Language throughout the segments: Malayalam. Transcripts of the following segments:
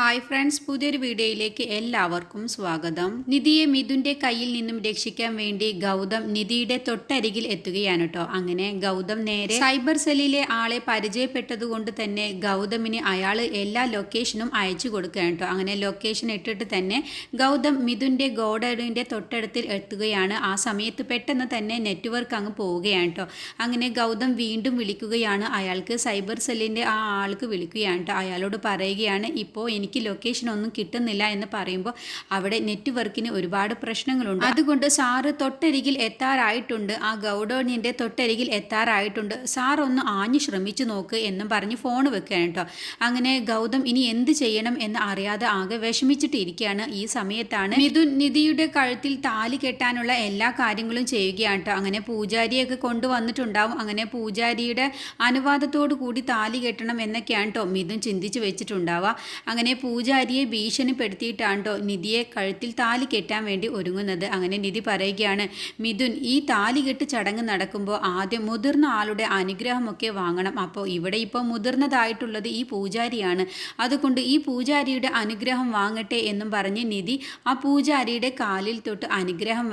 ഹായ് ഫ്രണ്ട്സ് പുതിയൊരു വീഡിയോയിലേക്ക് എല്ലാവർക്കും സ്വാഗതം. നിധിയെ മിഥുന്റെ കയ്യിൽ നിന്നും രക്ഷിക്കാൻ വേണ്ടി ഗൗതം നിധിയുടെ തൊട്ടരികിൽ എത്തുകയാണ് കേട്ടോ അങ്ങനെ ഗൗതം നേരെ സൈബർ സെല്ലിലെ ആളെ പരിചയപ്പെട്ടതുകൊണ്ട് തന്നെ ഗൗതമിന് അയാൾ എല്ലാ ലൊക്കേഷനും അയച്ചു കൊടുക്കുകയാണ് കേട്ടോ അങ്ങനെ ലൊക്കേഷൻ ഇട്ടിട്ട് തന്നെ ഗൗതം മിഥുന്റെ ഗോഡൌണിന്റെ തൊട്ടടുത്തിൽ എത്തുകയാണ്. ആ സമയത്ത് പെട്ടെന്ന് തന്നെ നെറ്റ്വർക്ക് അങ്ങ് പോവുകയാണ് കേട്ടോ അങ്ങനെ ഗൗതം വീണ്ടും വിളിക്കുകയാണ്. അയാൾക്ക് സൈബർ സെല്ലിന്റെ ആ ആൾക്ക് വിളിക്കുകയാണ് കേട്ടോ അയാളോട് പറയുകയാണ് ഇപ്പോൾ എനിക്ക് ലൊക്കേഷൻ ഒന്നും കിട്ടുന്നില്ല എന്ന് പറയുമ്പോൾ അവിടെ നെറ്റ്വർക്കിന് ഒരുപാട് പ്രശ്നങ്ങളുണ്ട്. അതുകൊണ്ട് സാറ് തൊട്ടരികിൽ എത്താറായിട്ടുണ്ട്. ആ ഗൗഡോണിന്റെ തൊട്ടരികിൽ എത്താറായിട്ടുണ്ട്. സാർ ഒന്ന് ആഞ്ഞു ശ്രമിച്ചു നോക്ക് എന്നും പറഞ്ഞ് ഫോൺ വെക്കുകയാണ് കേട്ടോ. അങ്ങനെ ഗൗതം ഇനി എന്ത് ചെയ്യണം എന്ന് അറിയാതെ ആകെ വിഷമിച്ചിട്ടിരിക്കുകയാണ് ഈ സമയത്താണ്. മിഥുൻ നിധിയുടെ കഴുത്തിൽ താലി കെട്ടാനുള്ള എല്ലാ കാര്യങ്ങളും ചെയ്യുകയാണ് കേട്ടോ. അങ്ങനെ പൂജാരിയൊക്കെ കൊണ്ടുവന്നിട്ടുണ്ടാവും. അങ്ങനെ പൂജാരിയുടെ അനുവാദത്തോടു കൂടി താലി കെട്ടണം എന്നൊക്കെയാണ് കേട്ടോ മിഥുൻ ചിന്തിച്ച് വെച്ചിട്ടുണ്ടാവുക. അങ്ങനെ പൂജാരിയെ ഭീഷണിപ്പെടുത്തിയിട്ടാണ് കേട്ടോ നിധിയെ കഴുത്തിൽ താലി കെട്ടാൻ വേണ്ടി ഒരുങ്ങുന്നത്? അങ്ങനെ നിധി പറയുകയാണ് മിഥുൻ ഈ താലി കെട്ട് ചടങ്ങ് നടക്കുമ്പോൾ ആദ്യം മുതിർന്ന ആളുടെ അനുഗ്രഹമൊക്കെ വാങ്ങണം. അപ്പോൾ ഇവിടെ ഇപ്പോൾ മുതിർന്നതായിട്ടുള്ളത് ഈ പൂജാരിയാണ്. അതുകൊണ്ട് ഈ പൂജാരിയുടെ അനുഗ്രഹം വാങ്ങട്ടെ എന്നും പറഞ്ഞ് നിധി ആ പൂജാരിയുടെ കാലിൽ തൊട്ട് അനുഗ്രഹം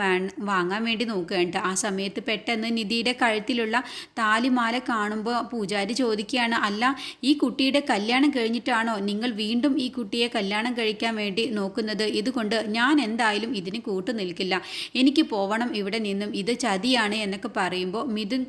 വാങ്ങാൻ വേണ്ടി നോക്കുകയാണ്. ആ സമയത്ത് പെട്ടെന്ന് നിധിയുടെ കഴുത്തിലുള്ള താലിമാല കാണുമ്പോൾ പൂജാരി ചോദിക്കുകയാണ് അല്ല ഈ കുട്ടിയുടെ കല്യാണം കഴിഞ്ഞിട്ടാണോ? നിങ്ങൾ വീണ്ടും ഈ കുട്ടിയെ കല്യാണം കഴിക്കാൻ വേണ്ടി നോക്കുന്നത് ഇതുകൊണ്ട് ഞാൻ എന്തായാലും ഇതിന് കൂട്ടു നിൽക്കില്ല. എനിക്ക് പോവണം ഇവിടെ നിന്നും ഇത് ചതിയാണ് എന്നൊക്കെ പറയുമ്പോൾ മിഥുൻ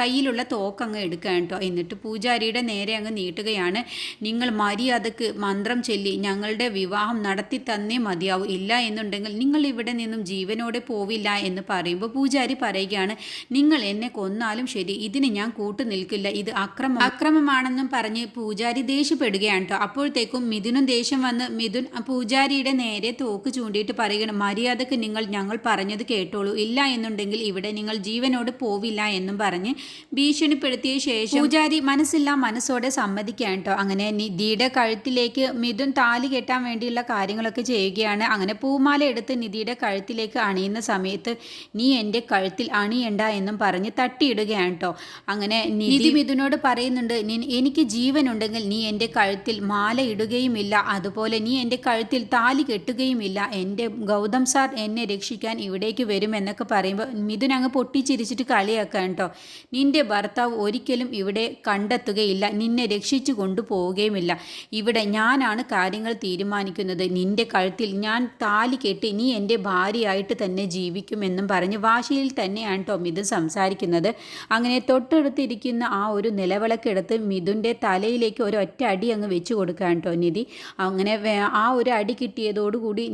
കയ്യിലുള്ള തോക്കങ്ങ് എടുക്കാൻ കേട്ടോ. എന്നിട്ട് പൂജാരിയുടെ നേരെ അങ്ങ് നീട്ടുകയാണ്. നിങ്ങൾ മര്യാദയ്ക്ക് മന്ത്രം ചൊല്ലി ഞങ്ങളുടെ വിവാഹം നടത്തി തന്നേ മതിയാവും. ഇല്ല എന്നുണ്ടെങ്കിൽ നിങ്ങൾ ഇവിടെ നിന്നും ജീവനോടെ പോവില്ല എന്ന് പറയുമ്പോൾ പൂജാരി പറയുകയാണ്. നിങ്ങൾ എന്നെ കൊന്നാലും ശരി ഇതിന് ഞാൻ കൂട്ടു നിൽക്കില്ല. ഇത് അക്രമം അക്രമമാണെന്നും പറഞ്ഞ് പൂജാരി ദേഷ്യപ്പെടുകയാണ് കേട്ടോ. അപ്പോഴത്തേക്കും മിഥുനും ദേഷ്യം വന്ന് മിഥുൻ പൂജാരിയുടെ നേരെ തോക്ക് ചൂണ്ടിയിട്ട് പറയുകയാണ് മര്യാദയ്ക്ക് നിങ്ങൾ ഞങ്ങൾ പറഞ്ഞത് കേട്ടോളൂ. ഇല്ല എന്നുണ്ടെങ്കിൽ ഇവിടെ നിങ്ങൾ ജീവനോട് പോവില്ല എന്നും പറഞ്ഞ് ഭീഷണിപ്പെടുത്തിയ ശേഷം പൂജാരി മനസ്സില്ല മനസ്സോടെ സമ്മതിക്കാൻ കേട്ടോ. അങ്ങനെ നിധിയുടെ കഴുത്തിലേക്ക് മിഥുൻ താലി കെട്ടാൻ വേണ്ടിയുള്ള കാര്യങ്ങളൊക്കെ ചെയ്യുകയാണ്. അങ്ങനെ പൂമാല എടുത്ത് നിധിയുടെ കഴുത്തിലേക്ക് അണിയുന്ന സമയത്ത് നീ എന്റെ കഴുത്തിൽ അണിയണ്ട എന്നും പറഞ്ഞ് തട്ടിയിടുകയാണ് കേട്ടോ. അങ്ങനെ നിധി മിഥുനോട് പറയുന്നുണ്ട് എനിക്ക് ജീവനുണ്ടെങ്കിൽ നീ എന്റെ കഴുത്തിൽ മാല ഇടുകയുമില്ല. അതുപോലെ നീ എന്റെ കഴുത്തിൽ താലി കെട്ടുകയുമില്ല. എന്റെ ഗൗതം സാർ എന്നെ രക്ഷിക്കാൻ ഇവിടേക്ക് വരും എന്നൊക്കെ പറയുമ്പോൾ മിഥുൻ അങ്ങ് പൊട്ടിച്ചിരിച്ചിട്ട് കളിയാക്കാൻ കേട്ടോ. നിന്റെ ഭർത്താവ് ഒരിക്കലും ഇവിടെ കണ്ടെത്തുകയില്ല. നിന്നെ രക്ഷിച്ചു കൊണ്ടുപോവുകയുമില്ല. ഇവിടെ ഞാനാണ് കാര്യങ്ങൾ തീരുമാനിക്കുന്നത്. നിന്റെ കഴുത്തിൽ ഞാൻ താലി കെട്ടി നീ എന്റെ ഭാര്യയായിട്ട് തന്നെ ജീവിക്കുമെന്നും പറഞ്ഞ് വാശിയിൽ തന്നെയാണ് കേട്ടോ മിഥുൻ സംസാരിക്കുന്നത്. അങ്ങനെ തൊട്ടടുത്തിരിക്കുന്ന ആ ഒരു നിലവിളക്കെടുത്ത് മിഥുന്റെ തലയിലേക്ക് ഒരു ഒറ്റ അടി അങ്ങ് വെച്ച് കൊടുക്കാൻ കേട്ടോ നിധി. അങ്ങനെ ആ ഒരു അടി കിട്ടിയതോടുകൂടി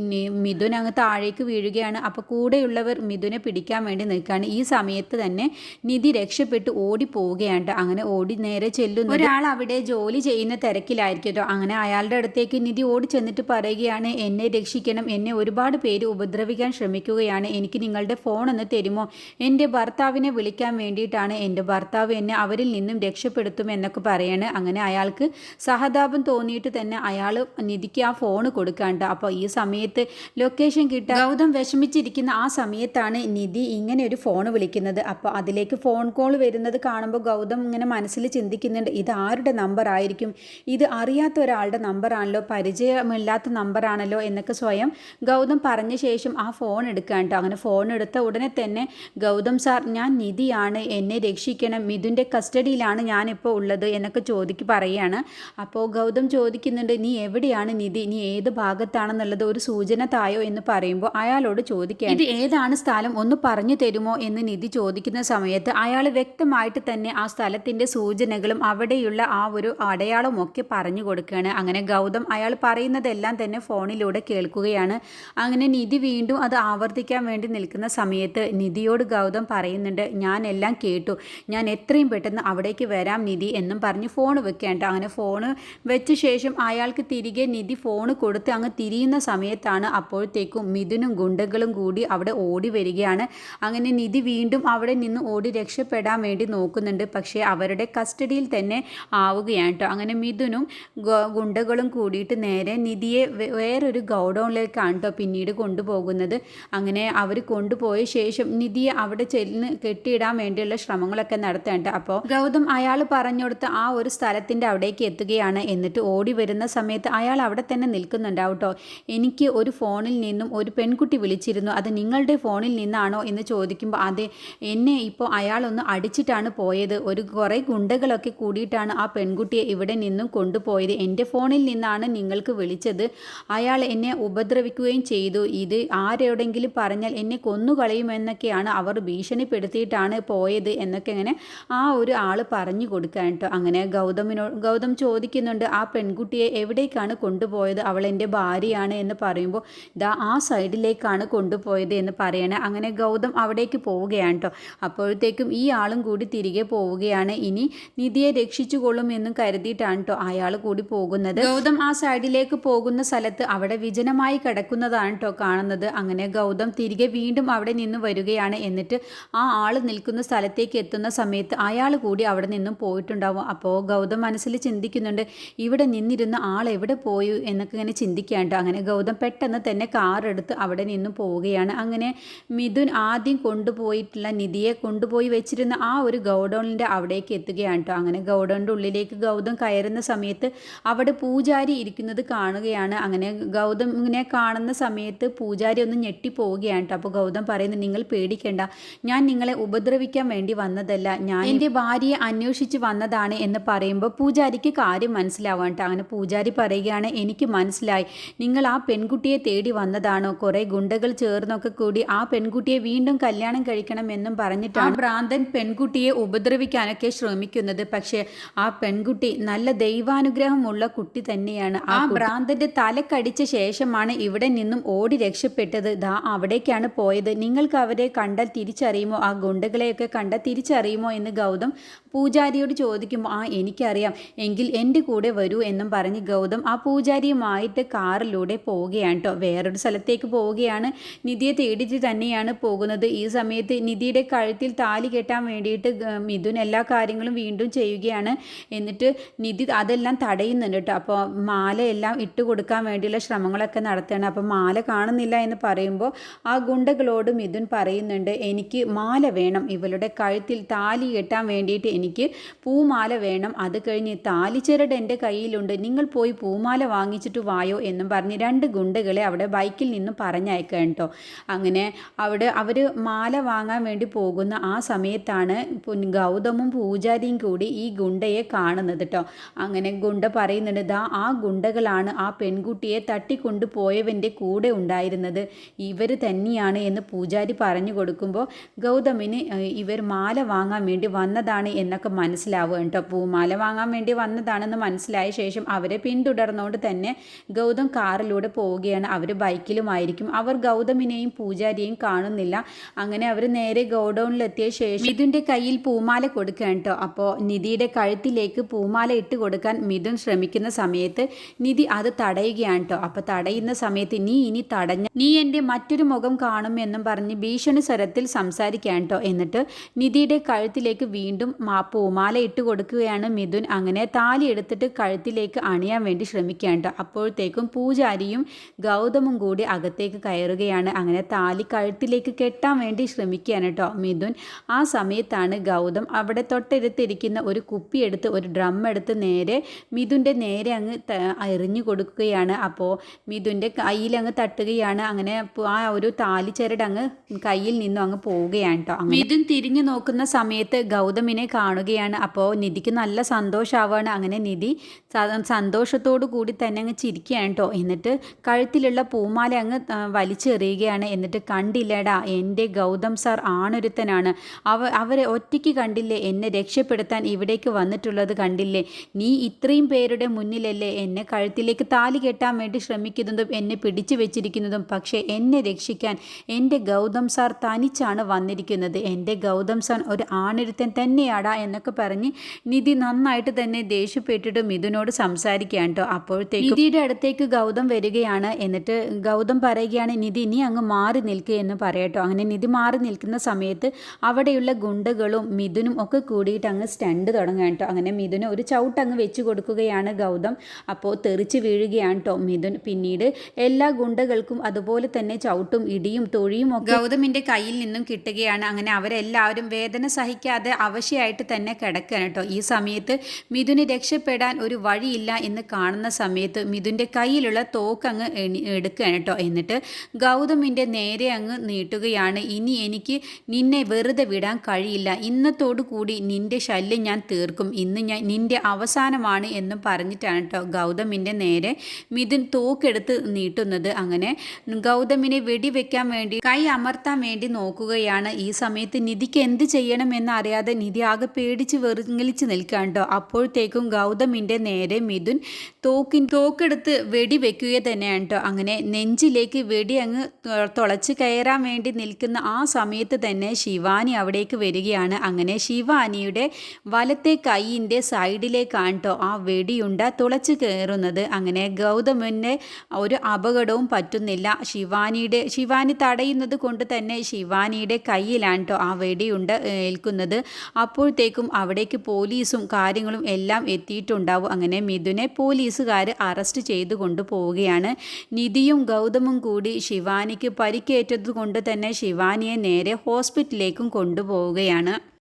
മിഥുൻ അങ്ങ് താഴേക്ക് വീഴുകയാണ്. അപ്പോൾ കൂടെയുള്ളവർ മിഥുനെ പിടിക്കാൻ വേണ്ടി നിൽക്കുകയാണ്. ഈ സമയത്ത് തന്നെ നിധി രക്ഷപ്പെട്ട് ഓടി പോവുകയാണ് അങ്ങനെ ഓടി നേരെ ചെല്ലുന്നു ഒരാൾ അവിടെ ജോലി ചെയ്യുന്ന തിരക്കിലായിരിക്കും അങ്ങനെ അയാളുടെ അടുത്തേക്ക് നിധി ഓടി ചെന്നിട്ട് പറയുകയാണ് എന്നെ രക്ഷിക്കണം. എന്നെ ഒരുപാട് പേര് ഉപദ്രവിക്കാൻ ശ്രമിക്കുകയാണ്. എനിക്ക് നിങ്ങളുടെ ഫോൺ ഒന്ന് തരുമോ? എന്റെ ഭർത്താവിനെ വിളിക്കാൻ വേണ്ടിയിട്ടാണ് എന്റെ ഭർത്താവ് എന്നെ അവരിൽ നിന്നും രക്ഷപ്പെടുത്തും എന്നൊക്കെ പറയാണ്. അങ്ങനെ അയാൾക്ക് സഹതാപം തോന്നിയിട്ട് തന്നെ അയാൾ നിധിക്ക് ആ ഫോൺ കൊടുക്കാണ്ട്. അപ്പോൾ ഈ സമയത്ത് ലൊക്കേഷൻ കിട്ടുക ഗൗതം വിഷമിച്ചിരിക്കുന്ന ആ സമയത്താണ് നിധി ഇങ്ങനെ ഒരു ഫോൺ വിളിക്കുന്നത്. അപ്പോൾ അതിലേക്ക് ഫോൺ കോൾ വരുന്നത് കാണുമ്പോൾ ഗൗതം ഇങ്ങനെ മനസ്സിൽ ചിന്തിക്കുന്നുണ്ട് ഇത് ആരുടെ നമ്പർ ആയിരിക്കും? ഇത് അറിയാത്ത ഒരാളുടെ നമ്പറാണല്ലോ പരിചയമില്ലാത്ത നമ്പറാണല്ലോ എന്നൊക്കെ സ്വയം ഗൗതം പറഞ്ഞ ശേഷം ആ ഫോൺ എടുക്കാണ്ട്. അങ്ങനെ ഫോൺ എടുത്ത ഉടനെ തന്നെ ഗൗതം സാർ ഞാൻ നിധിയാണ്. എന്നെ രക്ഷിക്കണം. മിഥുന്റെ കസ്റ്റഡിയിലാണ് ഞാനിപ്പോൾ ഉള്ളത് എന്നൊക്കെ ചോദിക്ക് പറയുകയാണ് അപ്പോൾ ഗൗതം ചോദിക്കുന്നുണ്ട് നീ എവിടെയാണ് നിധി? നീ ഏത് ഭാഗത്താണെന്നുള്ളത് ഒരു സൂചന തായോ എന്ന് പറയുമ്പോൾ അയാളോട് ചോദിക്കുക ഇത് ഏതാണ് സ്ഥലം? ഒന്ന് പറഞ്ഞു തരുമോ എന്ന് നിധി ചോദിക്കുന്ന സമയത്ത് അയാൾ വ്യക്തമായിട്ട് തന്നെ ആ സ്ഥലത്തിന്റെ സൂചനകളും അവിടെയുള്ള ആ ഒരു അടയാളവും ഒക്കെ പറഞ്ഞു കൊടുക്കുകയാണ്. അങ്ങനെ ഗൗതം അയാൾ പറയുന്നതെല്ലാം തന്നെ ഫോണിലൂടെ കേൾക്കുകയാണ്. അങ്ങനെ നിധി വീണ്ടും അത് ആവർത്തിക്കാൻ വേണ്ടി നിൽക്കുന്ന സമയത്ത് നിധിയോട് ഗൗതം പറയുന്നുണ്ട് ഞാൻ എല്ലാം കേട്ടു. ഞാൻ എത്രയും പെട്ടെന്ന് അവിടേക്ക് വരാം നിധി എന്നും പറഞ്ഞ് ഫോൺ വെക്കേണ്ട അങ്ങനെ ഫോൺ വെച്ച ശേഷം അയാൾക്ക് തിരികെ നിധി ഫോൺ കൊടുത്ത് അങ്ങ് തിരിയുന്ന സമയത്താണ് അപ്പോഴത്തേക്കും മിഥുനും ഗുണ്ടകളും കൂടി അവിടെ ഓടി വരികയാണ്. അങ്ങനെ നിധി വീണ്ടും അവിടെ നിന്ന് ഓടി രക്ഷപ്പെടാൻ വേണ്ടി നോക്കുന്നുണ്ട്. പക്ഷേ അവരുടെ കസ്റ്റഡിയിൽ തന്നെ ആവുകയാണ് കേട്ടോ. അങ്ങനെ മിഥുനും ഗുണ്ടകളും കൂടിയിട്ട് നേരെ നിധിയെ വേറൊരു ഗൗഡൗണിലേക്കാണ് കേട്ടോ പിന്നീട് കൊണ്ടുപോകുന്നത്. അങ്ങനെ അവർ കൊണ്ടുപോയ ശേഷം നിധിയെ അവിടെ ചെല്ലുന്ന കെട്ടിയിടാൻ വേണ്ടിയുള്ള ശ്രമങ്ങളൊക്കെ നടത്തേണ്ട അപ്പോൾ ഗൗതം അയാൾ പറഞ്ഞുകൊടുത്ത ആ ഒരു സ്ഥലത്തിന്റെ അവിടേക്ക് എത്തുകയാണ്. എന്നിട്ട് ഓടി വരുന്ന സമയത്ത് അയാൾ അവിടെ തന്നെ നിൽക്കുന്നുണ്ടാവട്ടോ. എനിക്ക് ഒരു ഫോണിൽ നിന്നും ഒരു പെൺകുട്ടി വിളിച്ചിരുന്നു. അത് നിങ്ങളുടെ ഫോണിൽ നിന്നാണോ എന്ന് ചോദിക്കുമ്പോൾ അതെ എന്നെ ഇപ്പോൾ അയാളൊന്ന് അടിച്ചിട്ടാണ് പോയത്. ഒരു കുറേ ഗുണ്ടകളൊക്കെ കൂടിയിട്ടാണ് ആ പെൺകുട്ടിയെ ഇവിടെ നിന്നും കൊണ്ടുപോയത്. എന്റെ ഫോണിൽ നിന്നാണ് നിങ്ങൾക്ക് വിളിച്ചത്. അയാൾ എന്നെ ഉപദ്രവിക്കുകയും ചെയ്തു. ഇത് ആരെവിടെങ്കിലും പറഞ്ഞാൽ എന്നെ കൊന്നുകളയുമെന്നൊക്കെയാണ് അവർ ഭീഷണിപ്പെടുത്തിയിട്ടാണ് പോയത് എന്നൊക്കെ ഇങ്ങനെ ആ ഒരു ആൾ പറഞ്ഞു കൊടുക്കാൻ കേട്ടോ. അങ്ങനെ ഗൗതമിനോ ഗൗതം ചോദിക്കുന്നുണ്ട് ആ പെൺകുട്ടിയെ എവിടേക്കാണ് കൊണ്ടുപോയത്. അവൾ എന്റെ ഭാര്യയാണ് എന്ന് പറയുമ്പോൾ ഇതാ ആ സൈഡിലേക്കാണ് കൊണ്ടുപോയത് എന്ന് പറയണേ. അങ്ങനെ ഗൗതം അവിടേക്ക് പോവുകയാണ് കേട്ടോ. അപ്പോഴത്തേക്കും ഈ ആളും കൂടി തിരികെ പോവുകയാണ്. ഇനി നിധിയെ രക്ഷിച്ചുകൊള്ളും എന്നും കരുതിയിട്ടാണ് കേട്ടോ അയാൾ കൂടി പോകുന്നത്. ഗൗതം ആ സൈഡിലേക്ക് പോകുന്ന സ്ഥലത്ത് അവിടെ വിജനമായി കിടക്കുന്നതാണ് കേട്ടോ കാണുന്നത്. അങ്ങനെ ഗൗതം തിരികെ വീണ്ടും അവിടെ നിന്ന് വരികയാണ്. എന്നിട്ട് ആ ആൾ നിൽക്കുന്ന സ്ഥലത്തേക്ക് എത്തുന്ന സമയത്ത് അയാൾ കൂടി അവിടെ നിന്നും പോയിട്ടുണ്ടാവും. അപ്പോൾ ഗൗതം മനസ്സിൽ ചിന്തിക്കുന്നുണ്ട് ഇവിടെ നിന്നിരുന്ന ആൾ എവിടെ പോയി എന്നൊക്കെ ഇങ്ങനെ ചിന്തിക്കാണ്ട് അങ്ങനെ ഗൗതം പെട്ടെന്ന് തന്നെ കാർ എടുത്ത് അവിടെ നിന്നും പോവുകയാണ്. അങ്ങനെ മിഥുൻ ആദ്യം കൊണ്ടുപോയിട്ടുള്ള നിധിയെ കൊണ്ടുപോയി വെച്ചിരുന്ന ആ ഒരു ഗൗഡൗണിന്റെ അവിടേക്ക് എത്തുകയാണ് കേട്ടോ അങ്ങനെ ഗൗഡൗണിന്റെ ഉള്ളിലേക്ക് ഗൗതം കയറുന്ന സമയത്ത് അവിടെ പൂജാരി ഇരിക്കുന്നത് കാണുകയാണ്. അങ്ങനെ ഗൗതം ഇങ്ങനെ കാണുന്ന സമയത്ത് പൂജാരി ഒന്ന് ഞെട്ടിപ്പോവുകയാണ് കേട്ടോ അപ്പോൾ ഗൗതം പറയുന്നത് നിങ്ങൾ പേടിക്കേണ്ട. ഞാൻ നിങ്ങളെ ഉപദ്രവിക്കാൻ വേണ്ടി വന്നതല്ല. ഞാൻ എന്റെ ഭാര്യയെ അന്വേഷിച്ച് വന്നതാണ് എന്ന് പറയുമ്പോൾ പൂജാരിക്ക് കാര്യം മനസ്സിലാവാൻ കേട്ടോ അങ്ങനെ പൂജാരി പറയുകയാണ് എനിക്ക് മനസ്സിലായി. നിങ്ങൾ ആ പെൺകുട്ടിയെ തേടി വന്നതാണോ? കുറേ ഗുണ്ടകൾ ചേർന്നൊക്കെ കൂടി ആ പെൺകുട്ടിയെ വീണ്ടും കല്യാണം കഴിക്കണമെന്നും പറഞ്ഞിട്ടാണ് ഭ്രാന്തൻ പെൺകുട്ടിയെ ഉപദ്രവിക്കാനൊക്കെ ശ്രമിക്കുന്നത്. പക്ഷേ ആ പെൺകുട്ടി നല്ല ദൈവാനുഗ്രഹമുള്ള കുട്ടി തന്നെയാണ്. ആ ഭ്രാന്തന്റെ തലക്കടിച്ച ശേഷമാണ് ഇവിടെ നിന്നും ഓടി രക്ഷപ്പെട്ടത്. ദാ അവിടേക്കാണ് പോയത്. നിങ്ങൾക്ക് അവരെ കണ്ടാൽ തിരിച്ചറിയുമോ? ആ ഗുണ്ടകളെയൊക്കെ കണ്ടാൽ തിരിച്ചറിയുമോ എന്ന് ഗൗതം പൂജാരിയോട് ചോദിക്കുമ്പോൾ ആ എനിക്കറിയാം. എങ്കിൽ എന്റെ കൂടെ വരൂ എന്നും പറഞ്ഞ് ഗൗതം ആ പൂജാരിയുമായിട്ട് കാറിലൂടെ പോവുകയാണ് കേട്ടോ വേറൊരു സ്ഥലത്തേക്ക് പോവുകയാണ്. നിധിയെ തേടിയിട്ട് തന്നെയാണ് പോകുന്നത്. ഈ സമയത്ത് നിധിയുടെ കഴുത്തിൽ താലി കെട്ടാൻ വേണ്ടിയിട്ട് മിഥുൻ എല്ലാ കാര്യങ്ങളും വീണ്ടും ചെയ്യുകയാണ്. എന്നിട്ട് നിധി അതെല്ലാം തടയുന്നുണ്ട് കേട്ടോ അപ്പോൾ മാലയെല്ലാം ഇട്ട് കൊടുക്കാൻ വേണ്ടിയുള്ള ശ്രമങ്ങളൊക്കെ നടത്തുകയാണ്. അപ്പോൾ മാല കാണുന്നില്ല എന്ന് പറയുമ്പോൾ ആ ഗുണ്ടകളോട് മിഥുൻ പറയുന്നുണ്ട് എനിക്ക് മാല വേണം. ഇവളുടെ കഴുത്തിൽ താലി കെട്ടാൻ വേണ്ടിയിട്ട് എനിക്ക് പൂമാല വേണം. അത് കഴിഞ്ഞ് താലിച്ചരട് എന്റെ കയ്യിലുണ്ട്. നിങ്ങൾ പോയി പൂമാല വാങ്ങിച്ചിട്ട് വായോ എന്നും പറഞ്ഞ് രണ്ട് ഗുണ്ടകളെ അവിടെ ബൈക്കിൽ നിന്നും പറഞ്ഞയക്കുക കേട്ടോ അങ്ങനെ അവിടെ അവർ മാല വാങ്ങാൻ വേണ്ടി പോകുന്ന ആ സമയത്താണ് ഗൗതമും പൂജാരിയും കൂടി ഈ ഗുണ്ടയെ കാണുന്നത് കേട്ടോ അങ്ങനെ ഗുണ്ട പറയുന്നുണ്ട് ദാ ആ ഗുണ്ടകളാണ് ആ പെൺകുട്ടിയെ തട്ടിക്കൊണ്ടു പോയവന്റെ കൂടെ ഉണ്ടായിരുന്നത്. ഇവർ തന്നെയാണ് എന്ന് പൂജാരി പറഞ്ഞു കൊടുക്കുമ്പോൾ ഗൗതമിന് ഇവർ മാല വാങ്ങാൻ വേണ്ടി വന്നതാണ് എന്നൊക്കെ മനസ്സിലാവുക കേട്ടോ പൂമാല വാങ്ങാൻ വേണ്ടി വന്നതാണെന്ന് മനസ്സിലായ ശേഷം അവരെ പിന്തുടർന്നുകൊണ്ട് തന്നെ ഗൗതം കാറിലൂടെ പോവുകയാണ്. അവർ ബൈക്കിലുമായിരിക്കും. അവർ ഗൗതമിനെയും പൂജാരിയെയും കാണുന്നില്ല. അങ്ങനെ അവർ നേരെ ഗോഡൌണിലെത്തിയ ശേഷം മിഥുന്റെ കയ്യിൽ പൂമാല കൊടുക്കുകയാണ് കേട്ടോ. അപ്പോൾ നിധിയുടെ കഴുത്തിലേക്ക് പൂമാല ഇട്ട് കൊടുക്കാൻ മിഥുൻ ശ്രമിക്കുന്ന സമയത്ത് നിധി അത് തടയുകയാണ് കേട്ടോ. അപ്പോൾ തടയുന്ന സമയത്ത് നീ ഇനി തടഞ്ഞ നീ എന്റെ മറ്റൊരു മുഖം കാണും എന്നും പറഞ്ഞ് ഭീഷണി സ്വരത്തിൽ സംസാരിക്കുകയാണ് കേട്ടോ. എന്നിട്ട് നിധിയുടെ കഴുത്തിലേക്ക് വീണ്ടും പൂമാല ഇട്ട് കൊടുക്കുകയാണ് മിഥുൻ. അങ്ങനെ താലി എടുത്തിട്ട് കഴുത്തിലേക്ക് അണിയാൻ വേണ്ടി ശ്രമിക്കുകയാണ് കേട്ടോ അപ്പോഴത്തേക്കും പൂജാരിയും ഗൗതമും കൂടി അകത്തേക്ക് കയറുകയാണ്. അങ്ങനെ താലി കഴുത്തിലേക്ക് കെട്ടാൻ വേണ്ടി ശ്രമിക്കുകയാണ് കേട്ടോ മിഥുൻ. ആ സമയത്താണ് ഗൗതം അവിടെ തൊട്ടടുത്തിരിക്കുന്ന ഒരു കുപ്പി എടുത്ത് ഒരു ഡ്രം എടുത്ത് നേരെ മിഥുന്റെ നേരെ അങ്ങ് എറിഞ്ഞു കൊടുക്കുകയാണ്. അപ്പോൾ മിഥുന്റെ കയ്യിൽ അങ്ങ് തട്ടുകയാണ്. അങ്ങനെ ആ ഒരു താലി ചരട് അങ്ങ് കയ്യിൽ നിന്നും അങ്ങ് പോവുകയാണ് കേട്ടോ. മിഥുൻ തിരിഞ്ഞു നോക്കുന്ന സമയത്ത് ഗൗതമിനെ കാണുകയാണ്. അപ്പോൾ നിധിക്ക് നല്ല സന്തോഷമാവാണ് അങ്ങനെ നിധി സ- കൂടി തന്നെ അങ്ങ് ചിരിക്കുകയാണ് കേട്ടോ എന്നിട്ട് കഴുത്തിലുള്ള പൂമാല അങ്ങ് വലിച്ചെറിയുകയാണ്. എന്നിട്ട് കണ്ടില്ലടാ എന്റെ ഗൗതം സാർ ആണൊരുത്തനാണ്. അവ അവരെ ഒറ്റയ്ക്ക് കണ്ടില്ലേ? എന്നെ രക്ഷപ്പെടുത്താൻ ഇവിടേക്ക് വന്നിട്ടുള്ളത് കണ്ടില്ലേ? നീ ഇത്രയും പേരുടെ മുന്നിലല്ലേ എന്നെ കഴുത്തിലേക്ക് താലി കെട്ടാൻ വേണ്ടി ശ്രമിക്കുന്നതും എന്നെ പിടിച്ചു വെച്ചിരിക്കുന്നതും. പക്ഷേ എന്നെ രക്ഷിക്കാൻ എന്റെ ഗൗതം സാർ തനിച്ചാണ് വന്നിരിക്കുന്നത്. എന്റെ ഗൗതം സാർ ഒരു ആണൊരുത്തൻ തന്നെയാടാ എന്നൊക്കെ പറഞ്ഞ് നിധി നന്നായിട്ട് തന്നെ ദേഷ്യപ്പെട്ടിട്ടും ഇതിനോട് സംസാരിക്കുകയാണ് കേട്ടോ അപ്പോഴത്തേക്ക് നിധിയുടെ അടുത്തേക്ക് ഗൗതം വരികയാണ്. എന്നിട്ട് ഗൗതം പറയുകയാണ് നിധി നീ അങ്ങ് മാറി നിൽക്കുക എന്ന് പറയട്ടോ. അങ്ങനെ നിധി മാറി നിൽക്കുന്ന സമയത്ത് അവിടെയുള്ള ഗുണ്ടകളും മിഥുനും ഒക്കെ കൂടിയിട്ട് അങ്ങ് സ്റ്റണ്ട് തുടങ്ങുക കേട്ടോ. അങ്ങനെ മിഥുന് ഒരു ചവിട്ട് അങ്ങ് വെച്ച് കൊടുക്കുകയാണ് ഗൗതം. അപ്പോൾ തെറിച്ച് വീഴുകയാണ് കേട്ടോ മിഥുൻ. പിന്നീട് എല്ലാ ഗുണ്ടകൾക്കും അതുപോലെ തന്നെ ചവിട്ടും ഇടിയും തൊഴിയും ഒക്കെ ഗൗതമിന്റെ കയ്യിൽ നിന്നും കിട്ടുകയാണ്. അങ്ങനെ അവരെല്ലാവരും വേദന സഹിക്കാതെ അവശയായിട്ട് തന്നെ കിടക്കുകയാണ് കേട്ടോ ഈ സമയത്ത് മിഥുന് രക്ഷപ്പെടാൻ ഒരു വഴിയില്ല എന്ന് കാണും കാണുന്ന സമയത്ത് മിഥുന്റെ കയ്യിലുള്ള തോക്ക് അങ്ങ് എണി എടുക്കുകയാണ് കേട്ടോ. എന്നിട്ട് ഗൗതമിന്റെ നേരെ അങ്ങ് നീട്ടുകയാണ്. ഇനി എനിക്ക് നിന്നെ വെറുതെ വിടാൻ കഴിയില്ല. ഇന്നത്തോടു കൂടി നിന്റെ ശല്യം ഞാൻ തീർക്കും. ഇന്ന് ഞാൻ നിന്റെ അവസാനമാണ് എന്നും പറഞ്ഞിട്ടാണ് കേട്ടോ ഗൗതമിന്റെ നേരെ മിഥുൻ തോക്കെടുത്ത് നീട്ടുന്നത്. അങ്ങനെ ഗൗതമിനെ വെടിവെക്കാൻ വേണ്ടി കൈ അമർത്താൻ വേണ്ടി നോക്കുകയാണ്. ഈ സമയത്ത് നിധിക്ക് എന്ത് ചെയ്യണമെന്ന് അറിയാതെ നിധി ആകെ പേടിച്ച് വെറുങ്ങലിച്ച് നിൽക്കുകയാണ് കേട്ടോ. അപ്പോഴത്തേക്കും ഗൗതമിന്റെ നേരെ മിഥുൻ തോക്കിൻ തോക്കെടുത്ത് വെടി വെക്കുക തന്നെയാണ് കേട്ടോ അങ്ങനെ നെഞ്ചിലേക്ക് വെടി അങ്ങ് തുളച്ച് കയറാൻ വേണ്ടി നിൽക്കുന്ന ആ സമയത്ത് തന്നെ ശിവാനി അവിടേക്ക് വരികയാണ്. അങ്ങനെ ശിവാനിയുടെ വലത്തെ കൈയിന്റെ സൈഡിലേക്കാണ് കേട്ടോ ആ വെടിയുണ്ട തുളച്ച് കയറുന്നത്. അങ്ങനെ ഗൗതമന് ഒരു അപകടവും പറ്റുന്നില്ല. ശിവാനിയുടെ ശിവാനി തടയുന്നത് കൊണ്ട് തന്നെ ശിവാനിയുടെ കയ്യിലാണ് കേട്ടോ ആ വെടിയുണ്ട ഏൽക്കുന്നത്. അപ്പോഴത്തേക്കും അവിടേക്ക് പോലീസും കാര്യങ്ങളും എല്ലാം എത്തിയിട്ടുണ്ടാവും. അങ്ങനെ മിഥുനെ പോലീസുകാർ അറസ്റ്റ് ചെയ്തു കൊണ്ടുപോവുകയാണ്. നിധിയും ഗൗതമും കൂടി ശിവാനിക്ക് പരിക്കേറ്റതുകൊണ്ട് തന്നെ ശിവാനിയെ നേരെ ഹോസ്പിറ്റലിലേക്കും കൊണ്ടുപോവുകയാണ്.